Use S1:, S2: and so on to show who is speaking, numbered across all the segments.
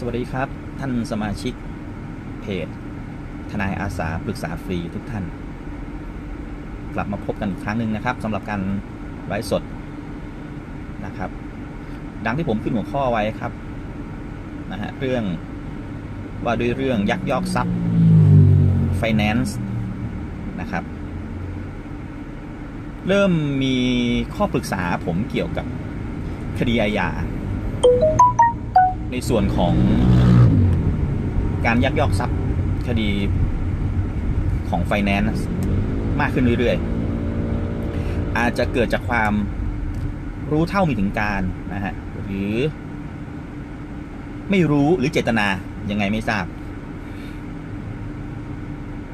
S1: สวัสดีครับ ท่านสมาชิกเพจ ทนายอาสาปรึกษาฟรีทุกท่าน กลับมาพบกันอีกครั้งหนึ่งนะครับสำหรับการไลฟ์สดนะครับ ดังที่ผมขึ้นหัวข้อไว้ครับนะฮะเรื่องว่าด้วยเรื่องยักยอกทรัพย์ finance นะครับ เริ่มมีข้อปรึกษาผมเกี่ยวกับคดีอาญา ในส่วนของการยักยอกทรัพย์คดีของไฟแนนซ์มากขึ้นเรื่อยๆ อาจจะเกิดจากความรู้เท่ามีถึงการนะฮะหรือ ไม่รู้หรือเจตนายังไงไม่ทราบ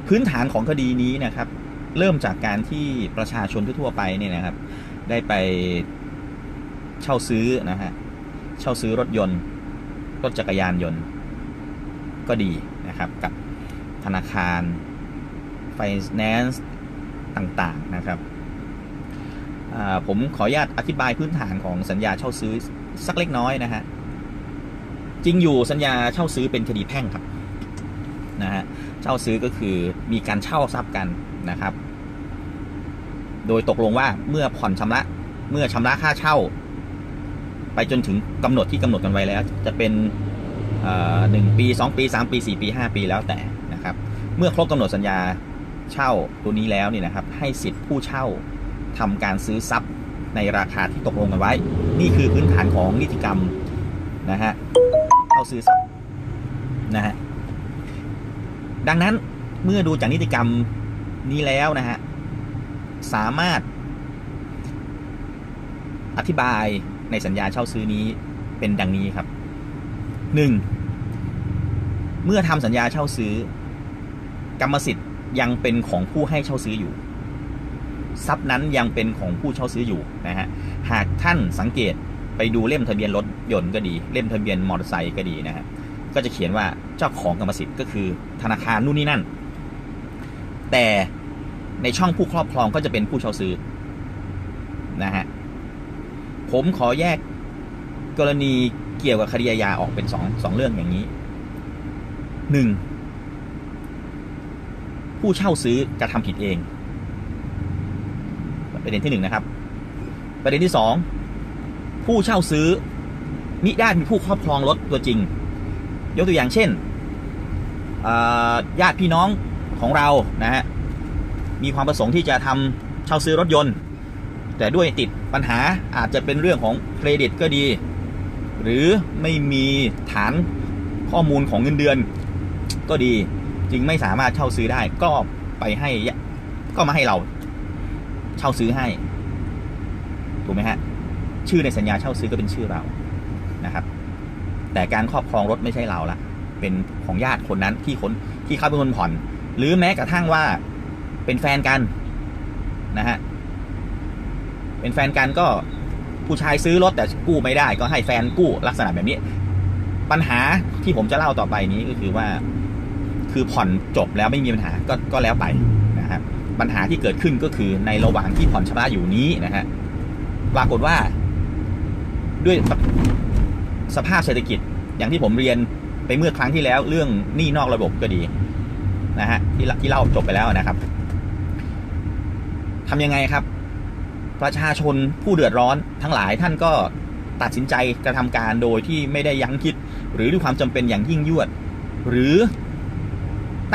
S1: พื้นฐานของคดีนี้นะครับ เริ่มจากการที่ประชาชนทั่วไปเนี่ยนะครับ ได้ไปเช่าซื้อนะฮะเช่าซื้อรถยนต์ รถจักรยานยนต์ ก็ดีนะครับ กับธนาคาร Finance ต่างๆนะครับ ผมขออนุญาตอธิบายพื้นฐานของสัญญาเช่าซื้อสักเล็กน้อยนะฮะจริงอยู่สัญญาเช่าซื้อเป็นคดีแพ่งครับนะฮะเช่าซื้อก็คือมีการเช่าทรัพย์กันนะครับ โดยตกลงว่าเมื่อผ่อนชำระเมื่อชำระค่าเช่า ไปจนถึงกำหนดที่กำหนดกันไว้แล้ว จะเป็นหนึ่งปีสองปีสามปีสี่ปีห้าปีแล้วแต่นะครับ เมื่อครบกำหนดสัญญาเช่าตัวนี้แล้วนี่นะครับ ให้สิทธิ์ผู้เช่าทำการซื้อทรัพย์ในราคาที่ตกลงกันไว้ นี่คือพื้นฐานของนิติกรรมนะฮะเช่าซื้อทรัพย์นะฮะดังนั้นเมื่อดูจากนิติกรรมนี้แล้วนะฮะสามารถอธิบาย ในสัญญาเช่าซื้อนี้เป็นดังนี้ครับหนึ่งเมื่อทำสัญญาเช่าซื้อ กรรมสิทธิ์ยังเป็นของผู้ให้เช่าซื้ออยู่ ทรัพย์นั้นยังเป็นของผู้เช่าซื้ออยู่นะฮะหากท่านสังเกตไปดูเล่มทะเบียนรถยนต์ก็ดี เล่มทะเบียนมอเตอร์ไซค์ก็ดีนะฮะก็จะเขียนว่าเจ้าของกรรมสิทธิ์ก็คือธนาคารนู่นนี่นั่น แต่ในช่องผู้ครอบครองก็จะเป็นผู้เช่าซื้อนะฮะ ผมขอแยกกรณีเกี่ยวกับคดีอาญาออกเป็นสองสองเรื่องอย่างนี้หนึ่งผู้เช่าซื้อกระทำผิดเอง ประเด็นที่หนึ่งนะครับ ประเด็นที่สองผู้เช่าซื้อมิได้มีผู้ครอบครองรถตัวจริง ยกตัวอย่างเช่นญาติพี่น้องของเรานะฮะมีความประสงค์ที่จะทำเช่าซื้อรถยนต์ แต่ด้วยติดปัญหาอาจจะเป็นเรื่องของเครดิตก็ดี หรือไม่มีฐานข้อมูลของเงินเดือน ก็ดีจึงไม่สามารถเช่าซื้อได้ ก็ไปให้ก็มาให้เรา เช่าซื้อให้ถูกไหมฮะชื่อในสัญญาเช่าซื้อก็เป็นชื่อเรานะครับ แต่การครอบครองรถไม่ใช่เราละเป็นของญาติคนนั้นที่คนที่เขาเป็นคนผ่อน หรือแม้กระทั่งว่าเป็นแฟนกันนะฮะ เป็นแฟนกันก็ผู้ชายซื้อรถแต่กู้ไม่ได้ ก็ให้แฟนกู้ลักษณะแบบนี้ ปัญหาที่ผมจะเล่าต่อไปนี้ก็คือว่า คือผ่อนจบแล้วไม่มีปัญหาก็ก็แล้วไปนะครับปัญหาที่เกิดขึ้นก็คือในระหว่างที่ผ่อนชำระอยู่นี้นะฮะปรากฏว่า ด้วยสภาพเศรษฐกิจอย่างที่ผมเรียนไปเมื่อครั้งที่แล้ว เรื่องหนี้นอกระบบก็ดีนะฮะที่ที่เล่าจบไปแล้วนะครับทำยังไงครับ ประชาชนผู้เดือดร้อนทั้งหลายท่านก็ตัดสินใจกระทำการโดยที่ไม่ได้ยั้งคิด หรือด้วยความจำเป็นอย่างยิ่งยวด หรือ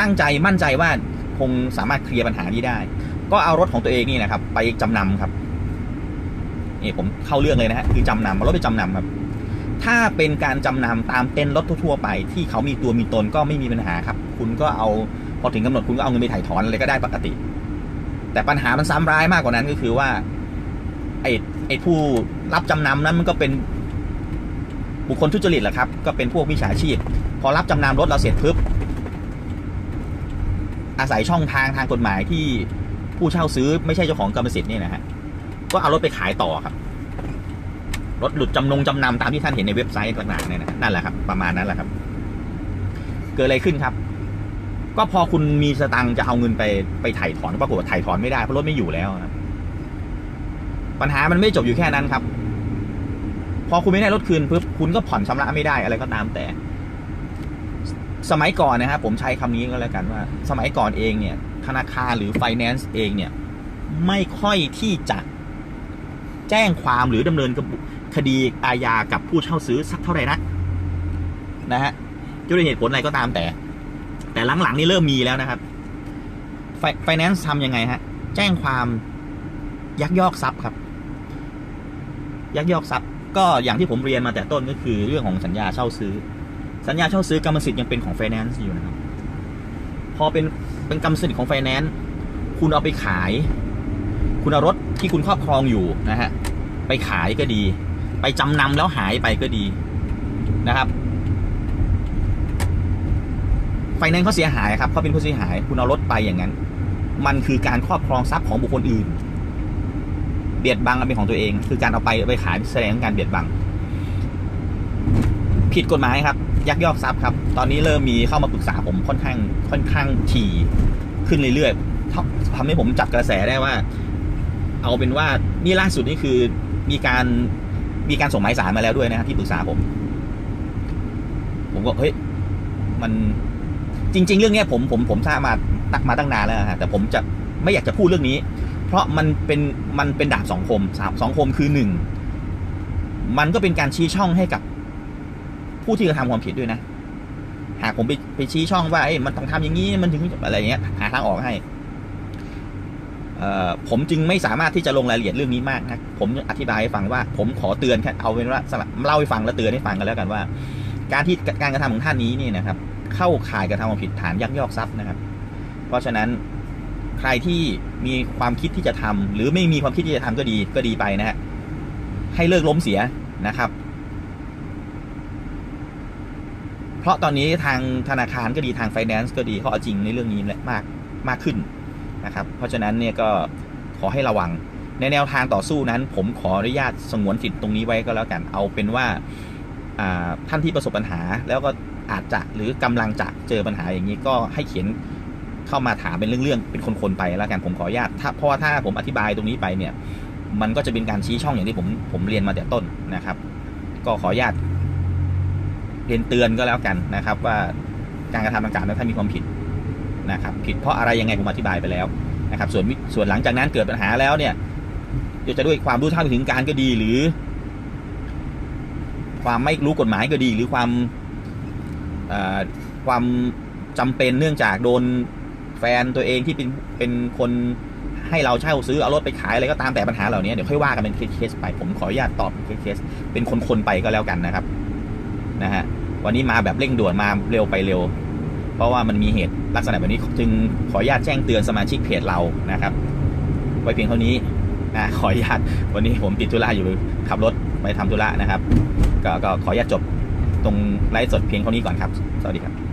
S1: ตั้งใจมั่นใจว่าคงสามารถเคลียร์ปัญหานี้ได้ ก็เอารถของตัวเองนี่นะครับ ไปจำนำครับนี่ผมเข้าเรื่องเลยนะฮะคือจำนำเอารถไปจำนำครับ ถ้าเป็นการจำนำตามเต็นรถทั่วไป ที่เขามีตัวมีตนก็ไม่มีปัญหาครับ คุณก็เอาพอถึงกำหนดคุณก็เอาเงินไปถ่ายถอนอะไรก็ได้ปกติ แต่ปัญหามันซ้ำร้ายมากกว่านั้นก็คือว่า ไอ้ไอ้ผู้รับจำนำนั้นมันก็เป็นบุคคลทุจริตแหละครับ ก็เป็นพวกมิจฉาชีพ พอรับจำนำรถเราเสร็จปุ๊บอาศัยช่องทางทางกฎหมายที่ผู้เช่าซื้อไม่ใช่เจ้าของกรรมสิทธิ์นี่นะฮะก็เอารถไปขายต่อครับ รถหลุดจำนงจำนำตามที่ท่านเห็นในเว็บไซต์ต่างๆเนี่ยนะนั่นแหละครับ ประมาณนั้นแหละครับ เกิดอะไรขึ้นครับ ก็พอคุณมีสตังค์จะเอาเงินไปไปถ่ายถอนปรากฏว่าถ่ายถอนไม่ได้เพราะรถไม่อยู่แล้วนะ ปัญหามันไม่จบอยู่แค่นั้นครับ พอคุณไม่ได้รถคืนปุ๊บคุณก็ผ่อนชำระไม่ได้อะไรก็ตามแต่ สมัยก่อนนะครับผมใช้คำนี้ก็แล้วกันว่า สมัยก่อนเองเนี่ย ธนาคารหรือไฟแนนซ์เองเนี่ย ไม่ค่อยที่จะแจ้งความหรือดำเนินคดีอาญากับผู้เช่าซื้อสักเท่าไหร่นักนะฮะด้วยเหตุผลอะไรก็ตามแต่ แต่หลังๆนี่เริ่มมีแล้วนะครับ ไฟแนนซ์ทำยังไงฮะ แจ้งความยักยอกทรัพย์ครับ ยักยอกทรัพย์ก็อย่างที่ผมเรียนมาแต่ต้นก็คือเรื่องของสัญญาเช่าซื้อ สัญญาเช่าซื้อกรรมสิทธิ์ยังเป็นของไฟแนนซ์อยู่นะครับ พอเป็นเป็นกรรมสิทธิ์ของไฟแนนซ์คุณเอาไปขาย คุณเอารถที่คุณครอบครองอยู่นะฮะไปขายก็ดี ไปจำนำแล้วหายไปก็ดีนะครับไฟแนนซ์เขาเสียหายครับเขาเป็นผู้เสียหาย คุณเอารถไปอย่างนั้น มันคือการครอบครองทรัพย์ของบุคคลอื่น เบียดบังเป็นของตัวเอง คือการเอาไปไปขายแสดงการเบียดบัง ผิดกฎหมายครับ ยักยอกทรัพย์ครับ ตอนนี้เริ่มมีเข้ามาปรึกษาผมค่อนข้างค่อนข้างถี่ขึ้นเรื่อยๆทำให้ผมจับกระแสได้ว่า เอาเป็นว่านี่ล่าสุดนี่คือมีการมีการส่งหมายสารมาแล้วด้วยนะครับที่ปรึกษาผม ผมก็เฮ้ยมันจริง ๆ เรื่องเนี้ยผมผมผมทราบมาตักมาตั้งนานแล้วฮะแต่ผมจะไม่อยากจะพูดเรื่องนี้ เพราะมันเป็นมันเป็นดาบสองคมสามสองคมคือหนึ่งมันก็เป็นการชี้ช่องให้กับ ผู้ที่กระทำความผิดด้วยนะ หากผมไปไปชี้ช่องว่าเอ้ยมันต้องทำอย่างนี้มันถึงอะไรเงี้ยหาทางออกให้ผมจึงไม่สามารถที่จะลงรายละเอียดเรื่องนี้มากนะผมอธิบายให้ฟังว่า ผมขอเตือนแค่เอาเป็นว่าสลับเล่าให้ฟังแล้วเตือนให้ฟังกันแล้วกันว่า การที่การกระทำของท่านนี้นี่นะครับ เข้าข่ายกระทำความผิดฐานยักยอกทรัพย์นะครับ เพราะฉะนั้น ใครที่มีความคิดที่จะทำหรือไม่มีความคิดที่จะทำก็ดีก็ดีไปนะฮะให้เลิกล้มเสียนะครับ เพราะตอนนี้ทางธนาคารก็ดีทางไฟแนนซ์ก็ดีเขาเอาจริงในเรื่องนี้มากมากขึ้นนะครับ เพราะฉะนั้นเนี่ยก็ขอให้ระวังในแนวทางต่อสู้นั้น ผมขออนุญาตสงวนสิทธิ์ตรงนี้ไว้ก็แล้วกันเอาเป็นว่าท่านที่ประสบปัญหาแล้วก็อาจจะหรือกำลังจะเจอปัญหาอย่างนี้ก็ให้เขียน เข้ามาถามเป็นเรื่องๆเป็นคนๆไปแล้วกันผมขออนุญาตถ้าเพราะว่าถ้าผมอธิบายตรงนี้ไปเนี่ย มันก็จะเป็นการชี้ช่องอย่างที่ผมผมเรียนมาแต่ต้นนะครับ ก็ขออนุญาตเรียนเตือนก็แล้วกันนะครับ ว่าการกระทำต่างๆนั้นถ้ามีความผิดนะครับ ผิดเพราะอะไรยังไงผมอธิบายไปแล้วนะครับ ส่วนส่วนหลังจากนั้นเกิดปัญหาแล้วเนี่ยจะด้วยความรู้เท่าไม่ถึงการก็ดีหรือ ความไม่รู้กฎหมายก็ดี หรือความความจำเป็นเนื่องจากโดน แฟนตัวเองที่เป็นเป็นคนให้เราเช่าซื้อเอารถไปขายอะไรก็ตามแต่ปัญหาเหล่านี้เดี๋ยวค่อยว่ากันเป็นเคสๆไป ผมขออนุญาตตอบเป็นเคสๆเป็นคนๆไปก็แล้วกันนะครับนะฮะวันนี้มาแบบเร่งด่วนมาเร็วไปเร็ว เพราะว่ามันมีเหตุลักษณะแบบนี้จึงขออนุญาตแจ้งเตือนสมาชิกเพจเรานะครับ ไว้เพียงเท่านี้นะขออนุญาตวันนี้ผมติดธุระอยู่ขับรถไปทำธุระนะครับก็ก็ขออนุญาตจบตรงไลฟ์สดเพียงเท่านี้ก่อนครับ สวัสดีครับ